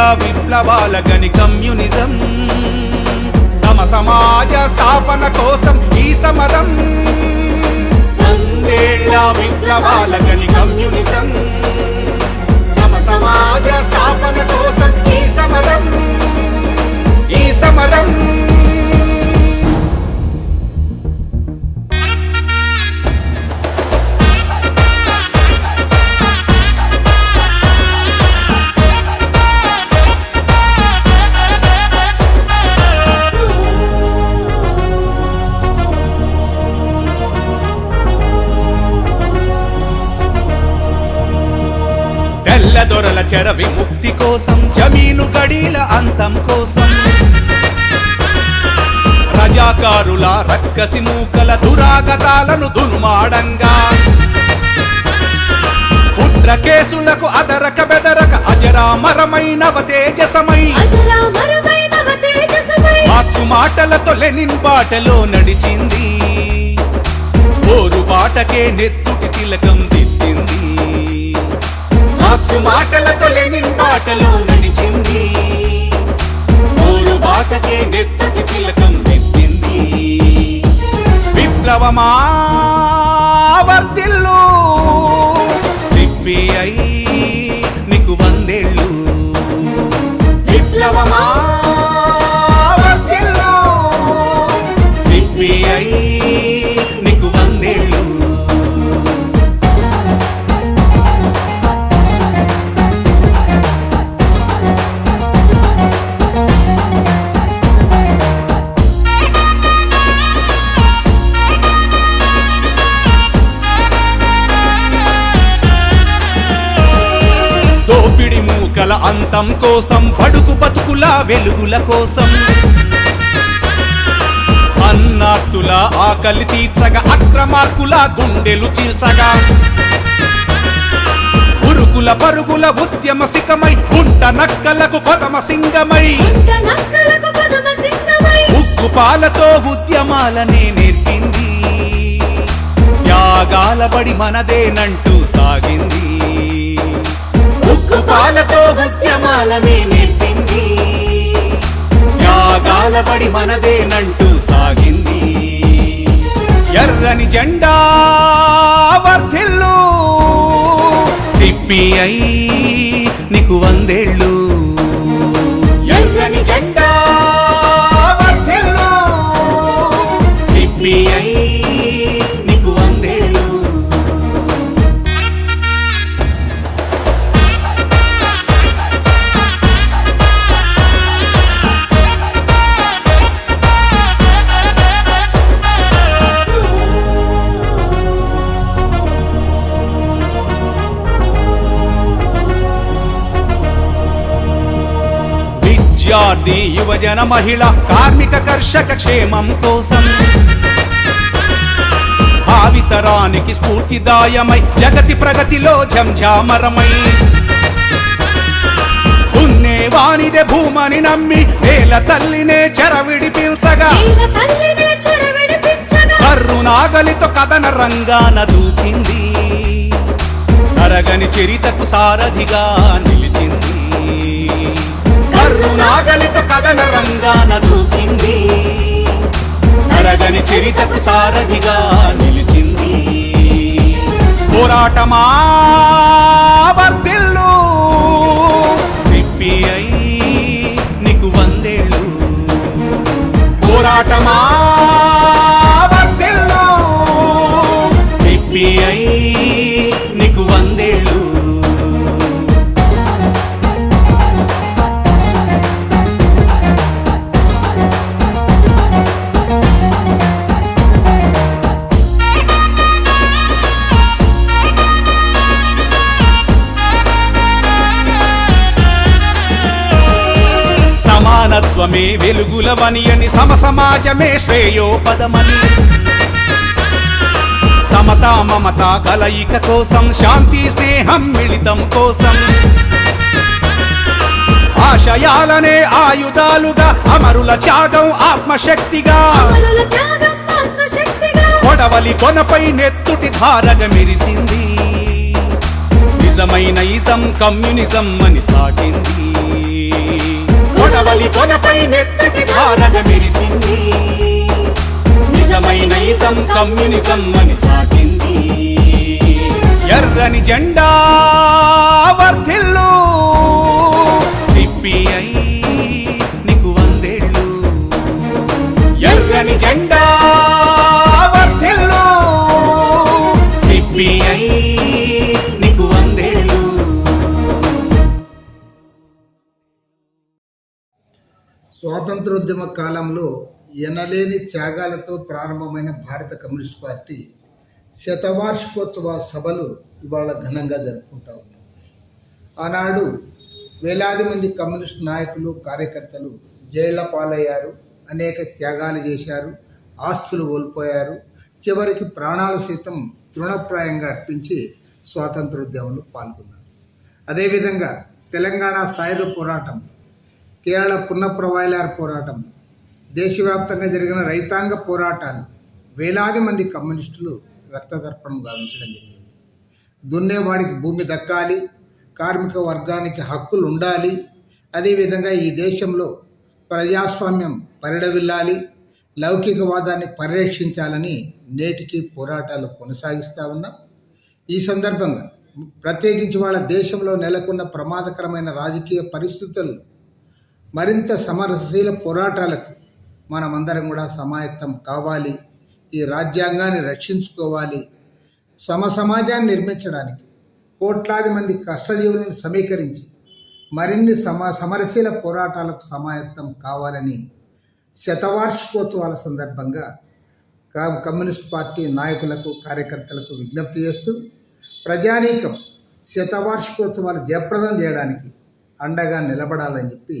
విప్లవాల గని కమ్యూనిజం. సమ సమాజ స్థాపన కోసం ఈ సమరం. వందేళ్ళ విప్లవాల గని కమ్యూనిజం. సమ సమాజ స్థాపన చెర విముక్తి కోసం జమీను గడీల అంతం కోసం. రజాకారుల రక్కసి మూకల దురాగతాలను దుర్మాడంగా కుట్ర కేసులకు అదరక బెదరక అజరామరమైనవ తేజసమై. మార్చు మాటలతో లెనిన్ బాటలో నడిచింది. ఓరు బాటకే నెత్తుటి తిలకం దిద్దింది. మార్క్సు మాటలతో లెనిన్ బాటలో నడిచింది ఊరు బాటకే నెత్తుకి తిలకం నెత్తింది విప్లవమా వర్తిల్ దోపిడి మూకల అంతం కోసం పడుకు బతుకుల వెలుగుల కోసం. అన్నార్తుల ఆకలి తీర్చగా అక్రమార్కుల గుండెలు చీల్చగా. ఉరుకుల పరుగుల ఉద్యమ సికమై గుంట నక్కలకు కొదమ పదమ సింగమై. ఉక్కు పాలతో ఉద్యమాలనే నేర్పింది. త్యాగాల బడి మనదేనంటూ సాగింది. ఉద్యమాలనే నేర్పింది. త్యాగాల బడి మనదేనంటూ సాగింది. ఎర్రని జెండా వర్ధిల్లు సిపిఐ నీకు వందేళ్ళు. విద్యార్థి యువజన మహిళ కార్మిక కర్షక క్షేమం కోసం. భావితరానికి స్ఫూర్తిదాయమై జగతి ప్రగతిలో జంఝామరమై ఉన్నే వానిదే భూమని నమ్మి నేల తల్లినే చెరవిడి పీల్చగా. కర్రునాగలితో కథన రంగాన దూకింది. తరగని చరితకు సారథిగా నిలిచింది. కర్రునాగలితో కథన రంగాన దూకింది. తరగని చరితకు సారథిగా నిలిచింది. పోరాటమా వర్ధిల్లు. సిపిఐ నీకు వందేళ్ళు. పోరాటమా వర్దిల్లు సిపిఐ నీకు సమానత్వమే వెలుగులవని అని సమ సమాజమే శ్రేయోపదమని సమతా మమత కలయిక కోసం శాంతి స్నేహం మిళితం కోసం. ఆశయాలనే ఆయుధాలుగా అమరుల త్యాగం ఆత్మశక్తిగా. కొడవలి కొనపై నెత్తుటి ధారగా మెరిసింది. నిజమైన ఇజం కమ్యూనిజం అని చాటింది కొనపై నెత్తికి భారత మెరిసింది. నిజమైన ఇజం కమ్యూనిజం అని చాటింది. ఎర్రని జెండా వర్ధిల్ స్వాతంత్రోద్యమ కాలంలో ఎనలేని త్యాగాలతో ప్రారంభమైన భారత కమ్యూనిస్ట్ పార్టీ శతవార్షికోత్సవ సభలు ఇవాళ ఘనంగా జరుపుకుంటా ఉన్నాం ఆనాడు వేలాది మంది కమ్యూనిస్ట్ నాయకులు కార్యకర్తలు జైళ్ళ పాలయ్యారు అనేక త్యాగాలు చేశారు ఆస్తులు కోల్పోయారు చివరికి ప్రాణాలు సైతం తృణప్రాయంగా అర్పించి స్వాతంత్రోద్యమంలో పాల్గొన్నారు. అదేవిధంగా తెలంగాణ సాయుధ పోరాటం కేరళ పున్నప్రవాయిలార్ పోరాటం దేశవ్యాప్తంగా జరిగిన రైతాంగ పోరాటాలు వేలాది మంది కమ్యూనిస్టులు రక్తదర్పణం గావించడం జరిగింది. దున్నేవాడికి భూమి దక్కాలి కార్మిక వర్గానికి హక్కులు ఉండాలి అదేవిధంగా ఈ దేశంలో ప్రజాస్వామ్యం పరిడవిల్లాలి లౌకికవాదాన్ని పరిరక్షించాలని నేటికి పోరాటాలు కొనసాగిస్తూ ఉన్నాం. ఈ సందర్భంగా ప్రత్యేకించి వాళ్ళ దేశంలో నెలకొన్న ప్రమాదకరమైన రాజకీయ పరిస్థితులు మరింత సమరశీల పోరాటాలకు మనమందరం కూడా సమాయత్తం కావాలి. ఈ రాజ్యాంగాన్ని రక్షించుకోవాలి. సమ సమాజాన్ని నిర్మించడానికి కోట్లాది మంది కష్టజీవులను సమీకరించి మరిన్ని సమ సమరశీల పోరాటాలకు సమాయత్తం కావాలని శతవార్షికోత్సవాల సందర్భంగా కమ్యూనిస్ట్ పార్టీ నాయకులకు కార్యకర్తలకు విజ్ఞప్తి చేస్తూ ప్రజానీకం శతవార్షికోత్సవాలు జయప్రదం చేయడానికి అండగా నిలబడాలని చెప్పి